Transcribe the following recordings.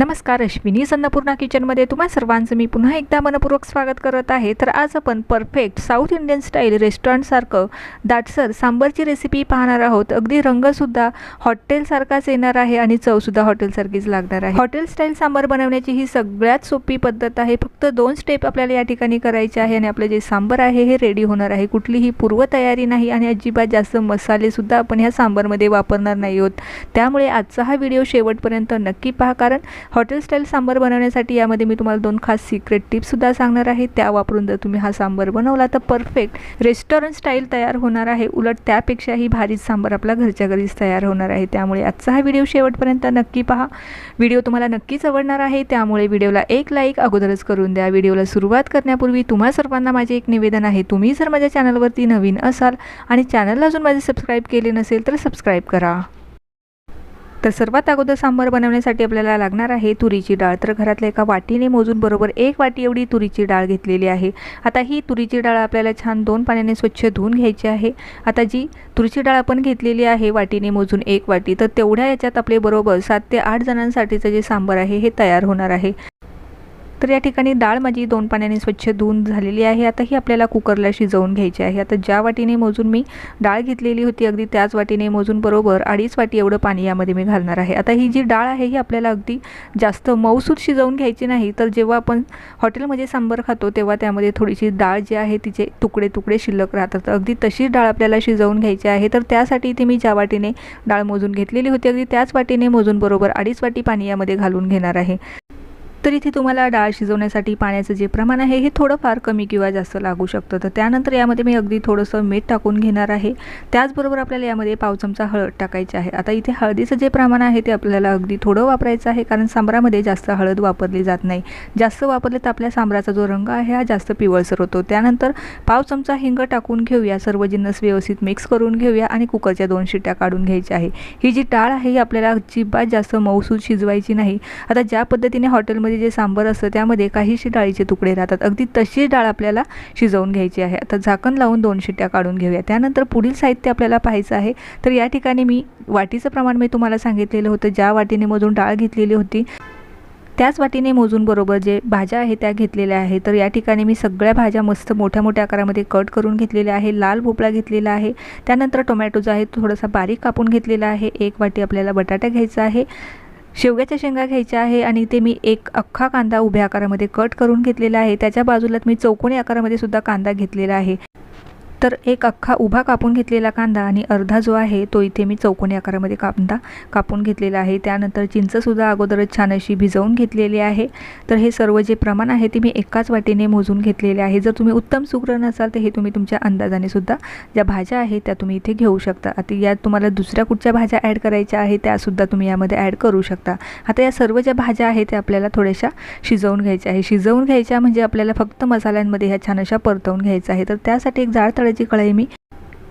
नमस्कार अश्विनी अन्नपूर्णा किचनमध्ये तुम्हा सर्वांचं मी पुन्हा एकदा मनपूर्वक स्वागत करत आहे. तर आज आपण परफेक्ट साऊथ इंडियन स्टाईल रेस्टॉरंटसारखं दाटसर सांबरची रेसिपी पाहणार आहोत. अगदी रंगसुद्धा हॉटेलसारखाच येणार आहे आणि चवसुद्धा हॉटेलसारखीच लागणार आहे. हॉटेल स्टाईल सांबार बनवण्याची ही सगळ्यात सोपी पद्धत आहे. फक्त दोन स्टेप आपल्याला या ठिकाणी करायचे आहे आणि आपलं जे सांबर आहे हे रेडी होणार आहे. कुठलीही पूर्वतयारी नाही आणि अजिबात जास्त मसालेसुद्धा आपण ह्या सांबारमध्ये वापरणार नाही आहोत. त्यामुळे आजचा हा व्हिडिओ शेवटपर्यंत नक्की पहा. कारण हॉटेल स्टाईल सांबार बनवण्यासाठी यामध्ये मी तुम्हाला दोन खास सिक्रेट टिप्ससुद्धा सांगणार आहे. त्या वापरून जर तुम्ही हा सांबार बनवला तर परफेक्ट रेस्टॉरंट स्टाईल तयार होणार आहे. उलट त्यापेक्षाही भारीच सांबार आपला घरच्या घरीच तयार होणार आहे. त्यामुळे आजचा हा व्हिडिओ शेवटपर्यंत नक्की पहा. व्हिडिओ तुम्हाला नक्कीच आवडणार आहे. त्यामुळे व्हिडिओला एक लाईक अगोदरच करून द्या. व्हिडिओला सुरुवात करण्यापूर्वी तुम्हा सर्वांना माझे एक निवेदन आहे. तुम्ही जर माझ्या चॅनलवरती नवीन असाल आणि चॅनलला अजून माझे सबस्क्राईब केले नसेल तर सबस्क्राईब करा. तर सर्वात अगोदर सांबार बनवण्यासाठी आपल्याला लागणार आहे तुरीची डाळ. तर घरातल्या एका वाटीने मोजून बरोबर एक वाटी एवढी तुरीची डाळ घेतलेली आहे. आता ही तुरीची डाळ आपल्याला छान दोन पाण्याने स्वच्छ धुवून घ्यायची आहे. आता जी तुरीची डाळ आपण घेतलेली आहे वाटीने मोजून एक वाटी तर तेवढ्या याच्यात आपले बरोबर सात ते आठ जणांसाठीचं जे सांबार आहे हे तयार होणार आहे. तर या ठिकाणी डाळ माझी दोन पाण्याने स्वच्छ धुवून झालेली आहे. आता ही आपल्याला कुकरला शिजवून घ्यायची आहे. आता ज्या वाटीने मोजून मी डाळ घेतलेली होती अगदी त्याच वाटीने मोजून बरोबर अडीच वाटी एवढं पाणी यामध्ये मी घालणार आहे. आता ही जी डाळ आहे ही आपल्याला अगदी जास्त मऊसूद शिजवून घ्यायची नाही तर जेव्हा आपण हॉटेलमध्ये सांबर खातो तेव्हा त्यामध्ये थोडीशी डाळ जी आहे तिचे तुकडे तुकडे शिल्लक राहतात. अगदी तशीच डाळ आपल्याला शिजवून घ्यायची आहे. तर त्यासाठी इथे मी ज्या वाटीने डाळ मोजून घेतलेली होती अगदी त्याच वाटीने मोजून बरोबर अडीच वाटी पाणी यामध्ये घालून घेणार आहे. तर इथे तुम्हाला डाळ शिजवण्यासाठी पाण्याचं जे प्रमाण आहे हे थोडंफार कमी किंवा जास्त लागू शकतं. तर त्यानंतर यामध्ये मी अगदी थोडंसं मीठ टाकून घेणार आहे. त्याचबरोबर आपल्याला यामध्ये पाव चमचा हळद टाकायची आहे. आता इथे हळदीचं जे प्रमाण आहे ते आपल्याला अगदी थोडं वापरायचं आहे कारण सांबरामध्ये जास्त हळद वापरली जात नाही. जास्त वापरले तर आपल्या सांबराचा जो रंग आहे हा जास्त पिवळसर होतो. त्यानंतर पाव चमचा हिंग टाकून घेऊया. सर्व जिन्नस व्यवस्थित मिक्स करून घेऊया आणि कुकरच्या दोन शिट्ट्या काढून घ्यायच्या आहे. ही जी डाळ आहे ही आपल्याला अजिबात जास्त मऊसूद शिजवायची नाही. आता ज्या पद्धतीने हॉटेलमध्ये जे सांबर असतं त्यामध्ये काहीशी डाळीचे तुकडे राहतात. अगदी तशीच डाळ आपल्याला शिजवून घ्यायची आहे. आता झाकण लावून दोन शिट्ट्या काढून घेऊया. त्यानंतर पुढील साहित्य आपल्याला पाहायचं आहे. तर या ठिकाणी मी वाटीचं प्रमाण मी तुम्हाला सांगितलेलं होतं. ज्या वाटीने मधून डाळ घेतलेली होती त्याच वाटीने मोजून बरोबर जे भाज्या आहे त्या घेतलेल्या आहे तर या ठिकाणी मी सगळ्या भाज्या मस्त मोठ्या मोठ्या आकारामध्ये कट करून घेतलेल्या आहे. लाल भोपळा घेतलेला आहे. त्यानंतर टोमॅटो जो आहे थोडासा बारीक कापून घेतलेला आहे. एक वाटी आपल्याला बटाटा घ्यायचा आहे. शेवग्याच्या शेंगा घ्यायच्या आहे आणि ते मी एक अख्खा कांदा उभ्या आकारामध्ये कट करून घेतलेला आहे. त्याच्या बाजूलाच मी चौकोनी आकारामध्ये सुद्धा कांदा घेतलेला आहे. तर एक अख्खा उभा कापून घेतलेला कांदा आणि अर्धा जो आहे तो इथे मी चौकोनी आकारामध्ये कांदा कापून घेतलेला आहे. त्यानंतर चिंचसुद्धा अगोदरच छान अशी भिजवून घेतलेली आहे. तर हे सर्व जे प्रमाण आहे ते मी एकाच वाटीने मोजून घेतलेले आहे. जर तुम्ही उत्तम सुग्र नसाल तर हे तुम्ही तुमच्या अंदाजाने सुद्धा ज्या भाज्या आहेत त्या तुम्ही इथे घेऊ शकता. आता यात तुम्हाला दुसऱ्या कुठच्या भाज्या ॲड करायच्या आहेत त्यासुद्धा तुम्ही यामध्ये ॲड करू शकता. आता या सर्व ज्या भाज्या आहेत त्या आपल्याला थोड्याशा शिजवून घ्यायच्या आहे शिजवून घ्यायच्या म्हणजे आपल्याला फक्त मसाल्यांमध्ये ह्या छान अशा परतवून घ्यायचं आहे तर त्यासाठी एक जाड तळ्याची कढई मी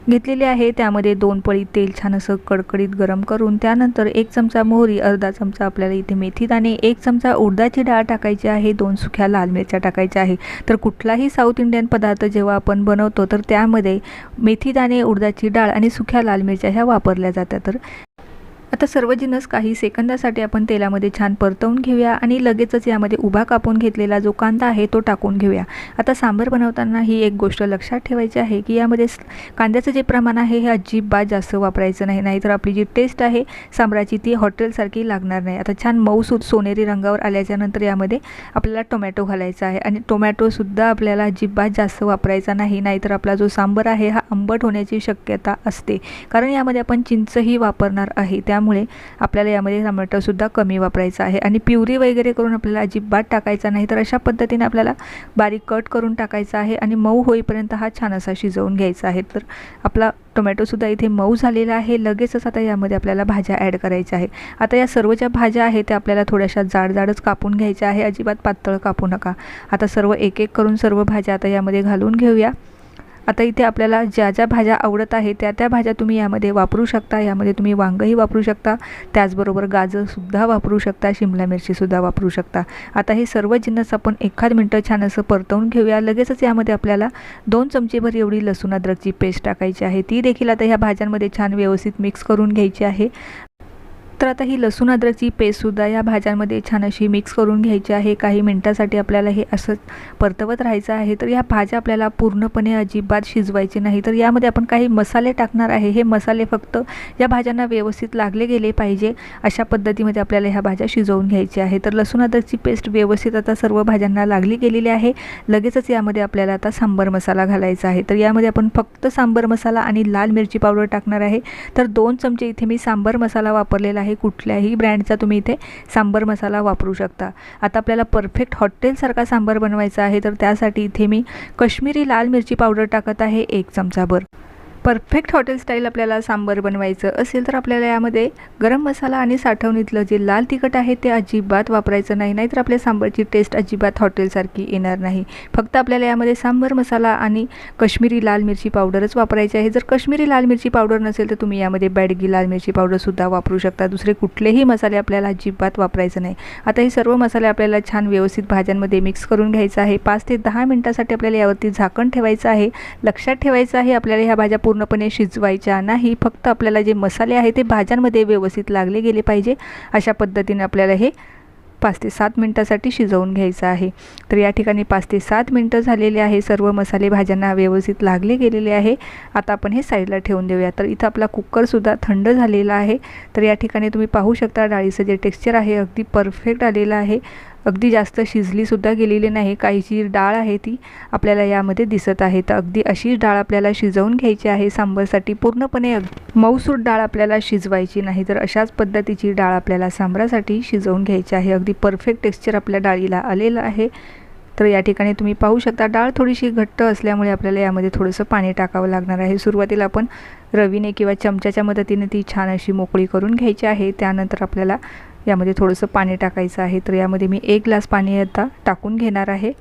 घेतलेली आहे. त्यामध्ये दोन पळी तेल छान असं कडकडीत गरम करून त्यानंतर एक चमचा मोहरी अर्धा चमचा आपल्याला इथे मेथी दाणे एक चमचा उडदाची डाळ टाकायची आहे. दोन सुख्या लाल मिरच्या टाकायच्या आहे. तर कुठलाही साऊथ इंडियन पदार्थ जेव्हा आपण बनवतो तर त्यामध्ये मेथी दाणे उडदाची डाळ आणि सुख्या लाल मिरच्या ह्या वापरल्या जातात. तर आता सर्व जिन्नस काही सेकंदासाठी आपण तेलामध्ये छान परतवून घेऊया आणि लगेचच यामध्ये उभा कापून घेतलेला जो कांदा आहे तो टाकून घेऊया. आता सांबर बनवताना ही एक गोष्ट लक्षात ठेवायची आहे की यामध्ये कांद्याचं जे प्रमाण आहे हे अजिबात जास्त वापरायचं नाही नाहीतर आपली जी टेस्ट आहे सांबराची ती हॉटेलसारखी लागणार नाही. आता छान मऊसूद सोनेरी रंगावर आल्याच्यानंतर यामध्ये आपल्याला टोमॅटो घालायचा आहे आणि टोमॅटोसुद्धा आपल्याला अजिबात जास्त वापरायचा नाही नाहीतर आपला जो सांबर आहे हा आंबट होण्याची शक्यता असते. कारण यामध्ये आपण चिंचही वापरणार आहे त्या त्यामुळे आपल्याला यामध्ये टमाटरसुद्धा कमी वापरायचं आहे. आणि प्युरी वगैरे करून आपल्याला अजिबात टाकायचा नाही तर अशा पद्धतीने आपल्याला बारीक कट करून टाकायचा आहे आणि मऊ होईपर्यंत हा छान असा शिजवून घ्यायचा आहे. तर आपला टोमॅटोसुद्धा इथे मऊ झालेला आहे. लगेचच आता यामध्ये आपल्याला भाज्या ॲड करायच्या आहे आता या सर्व ज्या भाज्या आहेत त्या आपल्याला थोड्याशा जाड जाडच कापून घ्यायच्या आहे. अजिबात पातळ कापू नका. आता सर्व एक एक करून सर्व भाज्या आता यामध्ये घालून घेऊया. आता इथे आपल्याला ज्या ज्या भाज्या आवडत आहे त्या त्या भाज्या तुम्ही यामध्ये वापरू शकता. यामध्ये तुम्ही वांगंही वापरू शकता. त्याचबरोबर गाजरसुद्धा वापरू शकता. शिमला मिरचीसुद्धा वापरू शकता. आता हे सर्व जिन्नस आपण एखाद मिनटं छान असं परतवून घेऊया. लगेचच यामध्ये आपल्याला दोन चमचेभर एवढी लसूण अद्रकची पेस्ट टाकायची आहे. ती देखील आता ह्या भाज्यांमध्ये छान व्यवस्थित मिक्स करून घ्यायची आहे. तर आता ही लसूण अद्रकची पेस्टसुद्धा या भाज्यांमध्ये छान अशी मिक्स करून घ्यायची आहे. काही मिनटासाठी आपल्याला हे असं परतवत राहायचं आहे. तर या भाज्या आपल्याला पूर्णपणे अजिबात शिजवायचे नाही. तर यामध्ये आपण काही मसाले टाकणार आहे. हे मसाले फक्त या भाज्यांना व्यवस्थित लागले गेले पाहिजे अशा पद्धतीमध्ये आपल्याला ह्या भाज्या शिजवून घ्यायच्या आहे तर लसूण अद्रकची पेस्ट व्यवस्थित आता सर्व भाज्यांना लागली गेलेली आहे. लगेचच यामध्ये आपल्याला आता सांबर मसाला घालायचा आहे. तर यामध्ये आपण फक्त सांबर मसाला आणि लाल मिरची पावडर टाकणार आहे. तर दोन चमचे इथे मी सांबर मसाला वापरलेला आहे कुठल्याही ब्रँडचा तुम्ही इथे सांबर मसाला वापरू शकता. आता आपल्याला परफेक्ट हॉटेलसारखा सांबर बनवायचा आहे तर त्यासाठी इथे मी कश्मीरी लाल मिरची पावडर टाकत आहे एक चमचाभर. परफेक्ट हॉटेल स्टाईल आपल्याला सांबर बनवायचं असेल तर आपल्याला यामध्ये गरम मसाला आणि साठवणीतलं जे लाल तिखट आहे ते अजिबात वापरायचं नाही. नाहीतर आपल्या सांबरची टेस्ट अजिबात हॉटेलसारखी येणार नाही. फक्त आपल्याला यामध्ये सांबर मसाला आणि कश्मीरी लाल मिरची पावडरच वापरायची आहे. जर कश्मीरी लाल मिरची पावडर नसेल तर तुम्ही यामध्ये बॅडगी लाल मिरची पावडरसुद्धा वापरू शकता. दुसरे कुठलेही मसाले आपल्याला अजिबात वापरायचं नाही. आता हे सर्व मसाले आपल्याला छान व्यवस्थित भाज्यांमध्ये मिक्स करून घ्यायचं आहे. पाच ते दहा मिनटासाठी आपल्याला यावरती झाकण ठेवायचं आहे. लक्षात ठेवायचं आहे आपल्याला ह्या भाज्या पूर्णपणे शिजवायच्या नाही फक्त आपल्याला जे मसाले आहे ते भाज्यांमध्ये व्यवस्थित लागले गेले पाहिजे. अशा पद्धतीने आपल्याला हे पाच ते सात मिनटासाठी शिजवून घ्यायचं आहे. तर या ठिकाणी पाच ते सात मिनटं झालेले आहे. सर्व मसाले भाज्यांना व्यवस्थित लागले गेलेले आहे. आता आपण हे साईडला ठेवून देऊया. तर इथं आपला कुकरसुद्धा थंड झालेला आहे. तर या ठिकाणी तुम्ही पाहू शकता डाळीचं जे टेक्स्चर आहे अगदी परफेक्ट आलेलं आहे. अगदी जास्त शिजलीसुद्धा गेलेली नाही. काहीची डाळ आहे ती आपल्याला यामध्ये दिसत आहे. तर अगदी अशीच डाळ आपल्याला शिजवून घ्यायची आहे. सांबरसाठी पूर्णपणे अग मऊसूट डाळ आपल्याला शिजवायची नाही. तर अशाच पद्धतीची डाळ आपल्याला सांबरासाठी शिजवून घ्यायची आहे. अगदी परफेक्ट टेक्स्चर आपल्या डाळीला आलेलं आहे. तर या ठिकाणी तुम्ही पाहू शकता डाळ थोडीशी घट्ट असल्यामुळे आपल्याला यामध्ये थोडंसं पाणी टाकावं लागणार आहे. सुरुवातीला आपण रवीने किंवा चमच्याच्या मदतीने ती छान अशी मोकळी करून घ्यायची आहे. त्यानंतर आपल्याला यामध्ये थोडंसं पाणी टाकायचं आहे. तर यामध्ये मी एक ग्लास पाणी आता टाकून घेणार आहे.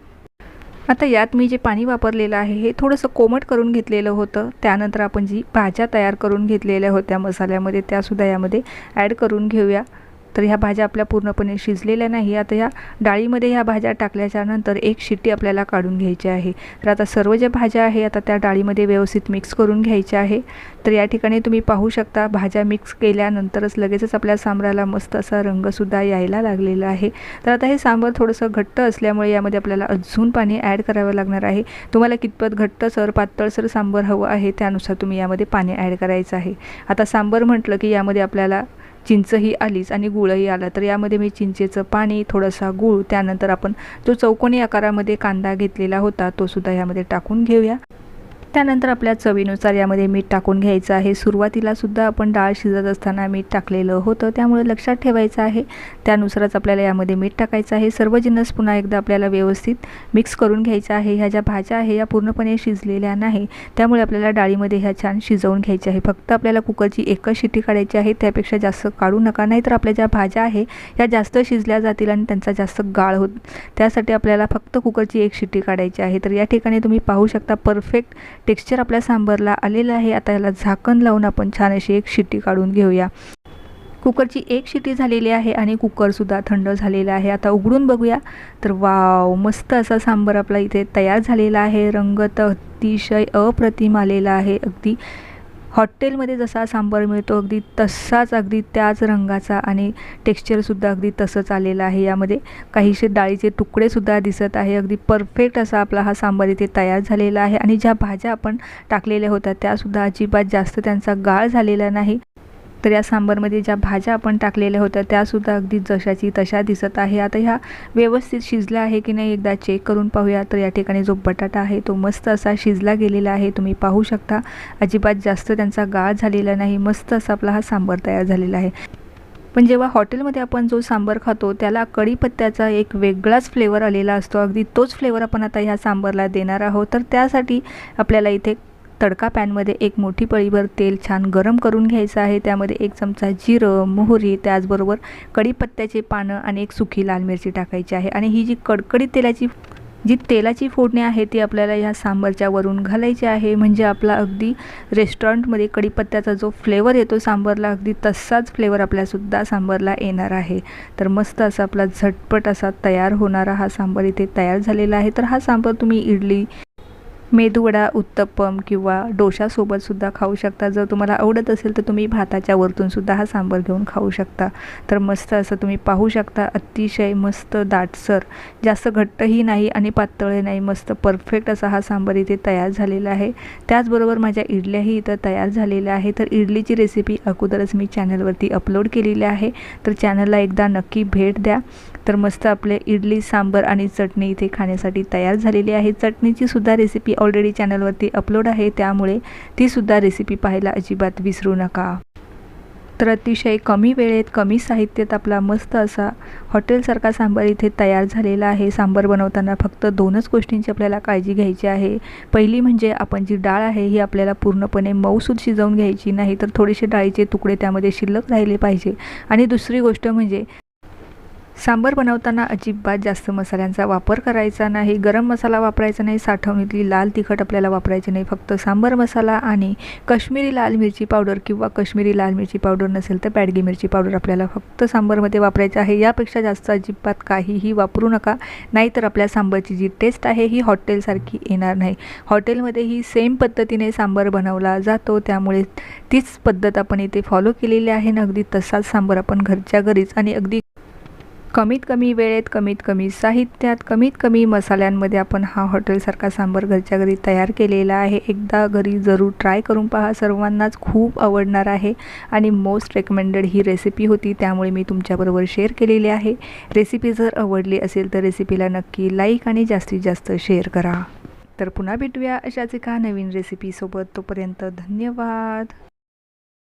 आता यात मी जे पाणी वापरलेलं आहे हे थोडंसं कोमट करून घेतलेलं होतं. त्यानंतर आपण जी भाज्या तयार करून घेतलेल्या होत्या मसाल्यामध्ये त्यासुद्धा यामध्ये ॲड करून घेऊया. तर ह्या भाज्या आपल्या पूर्णपणे शिजलेल्या नाही. आता ह्या डाळीमध्ये ह्या भाज्या टाकल्याच्यानंतर एक शिट्टी आपल्याला काढून घ्यायची आहे. तर आता सर्व ज्या भाज्या आहे आता त्या डाळीमध्ये व्यवस्थित मिक्स करून घ्यायच्या आहे. तर या ठिकाणी तुम्ही पाहू शकता भाज्या मिक्स केल्यानंतरच लगेचच आपल्या सांबराला मस्त असा रंगसुद्धा यायला लागलेला आहे. तर आता हे सांबर थोडंसं घट्ट असल्यामुळे यामध्ये आपल्याला अजून पाणी ॲड करावं लागणार आहे. तुम्हाला कितपत घट्ट सर पातळसर सांबर हवं आहे त्यानुसार तुम्ही यामध्ये पाणी ॲड करायचं आहे. आता सांबर म्हटलं की यामध्ये आपल्याला चिंचही आलीच आणि गुळही आला. तर यामध्ये मी चिंचेचं पाणी थोडासा गूळ त्यानंतर आपण जो चौकोनी आकारामध्ये कांदा घेतलेला होता तो सुद्धा यामध्ये टाकून घेऊया. त्यानंतर आपल्या चवीनुसार यामध्ये मीठ टाकून घ्यायचं आहे. सुरुवातीला सुद्धा आपण डाळ शिजत असताना मीठ टाकलेलं होतं. त्यामुळे लक्षात ठेवायचं आहे. त्यानुसारच आपल्याला यामध्ये मीठ टाकायचं आहे. सर्व जिन्नस पुन्हा एकदा आपल्याला व्यवस्थित मिक्स करून घ्यायचं आहे. ह्या ज्या भाज्या आहे या पूर्णपणे शिजलेल्या नाही. त्यामुळे आपल्याला डाळीमध्ये ह्या छान शिजवून घ्यायच्या आहे. फक्त आपल्याला कुकरची एकच शिटी काढायची आहे. त्यापेक्षा जास्त काढू नका. नाहीतर आपल्या ज्या भाज्या आहे या जास्त शिजल्या जातील आणि त्यांचा जास्त गाळ होत. त्यासाठी आपल्याला फक्त कुकरची एक शिटी काढायची आहे. तर या ठिकाणी तुम्ही पाहू शकता परफेक्ट टेक्स्चर आपल्या सांबरला आलेलं आहे. आता याला झाकण लावून आपण छान अशी एक शिट्टी काढून घेऊया. कुकरची एक शिटी झालेली आहे आणि कुकरसुद्धा थंड झालेला आहे. आता उघडून बघूया. तर वाव मस्त असा सांबर आपला इथे तयार झालेला आहे. रंग तर अतिशय अप्रतिम आलेला आहे. अगदी हॉटेलमध्ये जसा सांबार मिळतो अगदी तसाच अगदी त्याच रंगाचा आणि टेक्स्चरसुद्धा अगदी तसंच आलेलं आहे. यामध्ये काहीसे डाळीचे तुकडेसुद्धा दिसत आहे. अगदी परफेक्ट असा आपला हा सांबार इथे तयार झालेला आहे. आणि ज्या भाज्या आपण टाकलेल्या होत्या त्यासुद्धा अजिबात जास्त त्यांचा गाळ झालेला नाही. तर या सांबारमध्ये ज्या भाज्या आपण टाकलेल्या होत्या त्यासुद्धा अगदी जशाची तशा दिसत आहे. आता ह्या व्यवस्थित शिजल्या आहे की नाही एकदा चेक करून पाहूया. तर या ठिकाणी जो बटाटा आहे तो मस्त असा शिजला गेलेला आहे. तुम्ही पाहू शकता अजिबात जास्त त्यांचा गाळ झालेला नाही. मस्त असा आपला हा सांबार तयार झालेला आहे. पण जेव्हा हॉटेलमध्ये आपण जो सांबार खातो त्याला कढीपत्त्याचा एक वेगळाच फ्लेवर आलेला असतो. अगदी तोच फ्लेवर आपण आता ह्या सांबारला देणार आहोत. तर त्यासाठी आपल्याला इथे तडका पॅनमध्ये एक मोठी पळीभर तेल छान गरम करून घ्यायचं आहे. त्यामध्ये एक चमचा जिरं मोहरी त्याचबरोबर कढीपत्त्याचे पानं आणि एक सुकी लाल मिरची टाकायची आहे. आणि ही जी कडकडीत तेलाची जी तेलाची फोडणी आहे ती आपल्याला ह्या सांबारच्या वरून घालायची आहे. म्हणजे आपला अगदी रेस्टॉरंटमध्ये कढीपत्त्याचा जो फ्लेवर येतो सांबारला अगदी तसाच फ्लेवर आपल्यासुद्धा सांबारला येणार आहे. तर मस्त असा आपला झटपट असा तयार होणारा हा सांबार इथे तयार झालेला आहे. तर हा सांबार तुम्ही इडली मेदूवडा उत्तप्पम किंवा डोशासोबतसुद्धा खाऊ शकता. जर तुम्हाला आवडत असेल तर तुम्ही भाताच्या वरतूनसुद्धा हा सांबर घेऊन खाऊ शकता. तर मस्त असं तुम्ही पाहू शकता अतिशय मस्त दाटसर जास्त घट्टही नाही आणि पातळही नाही मस्त परफेक्ट असा हा सांबर इथे तयार झालेला आहे. त्याचबरोबर माझ्या इडल्याही इथं तयार झालेल्या आहे तर इडलीची रेसिपी अगोदरच मी चॅनलवरती अपलोड केलेली आहे. तर चॅनलला एकदा नक्की भेट द्या. तर मस्त आपले इडली सांबर आणि चटणी इथे खाण्यासाठी तयार झालेली आहे. चटणीची सुद्धा रेसिपी ऑलरेडी चॅनलवरती अपलोड आहे त्यामुळे तीसुद्धा रेसिपी पाहायला अजिबात विसरू नका. तर अतिशय कमी वेळेत कमी साहित्यात आपला मस्त असा हॉटेलसारखा सांबार इथे तयार झालेला आहे. सांबार बनवताना फक्त दोनच गोष्टींची आपल्याला काळजी घ्यायची आहे. पहिली म्हणजे आपण जी डाळ आहे ही आपल्याला पूर्णपणे मऊसूद शिजवून घ्यायची नाही तर थोडेसे डाळीचे तुकडे त्यामध्ये शिल्लक राहिले पाहिजे. आणि दुसरी गोष्ट म्हणजे सांबर बनवताना अजिबात जास्त मसाल्यांचा वापर करायचा नाही. गरम मसाला वापरायचा नाही साठवणीतली लाल तिखट आपल्याला वापरायची नाही. फक्त सांबर मसाला आणि कश्मीरी लाल मिरची पावडर किंवा कश्मीरी लाल मिरची पावडर नसेल तर बॅडगी मिरची पावडर आपल्याला फक्त सांबरमध्ये वापरायचं आहे. यापेक्षा जास्त अजिबात काहीही वापरू नका. नाहीतर आपल्या सांबरची जी टेस्ट आहे ही हॉटेलसारखी येणार नाही. हॉटेलमध्ये ही सेम पद्धतीने सांबर बनवला जातो. त्यामुळे तीच पद्धत आपण इथे फॉलो केलेली आहे. ना अगदी तसाच सांबर आपण घरच्या घरीच आणि अगदी कमीत कमी वेळेत कमीत कमी साहित्यात कमीत कमी मसाल्यांमध्ये आपण हा हॉटेलसारखा सांबर घरच्या घरी तयार केलेला आहे. एकदा घरी जरूर ट्राय करून पहा. सर्वांनाच खूप आवडणार आहे आणि मोस्ट रेकमेंडेड ही रेसिपी होती. त्यामुळे मी तुमच्याबरोबर शेअर केलेली आहे. रेसिपी जर आवडली असेल तर रेसिपीला नक्की लाईक आणि जास्तीत जास्त शेअर करा. तर पुन्हा भेटूया अशाच एका नवीन रेसिपीसोबत. तोपर्यंत धन्यवाद.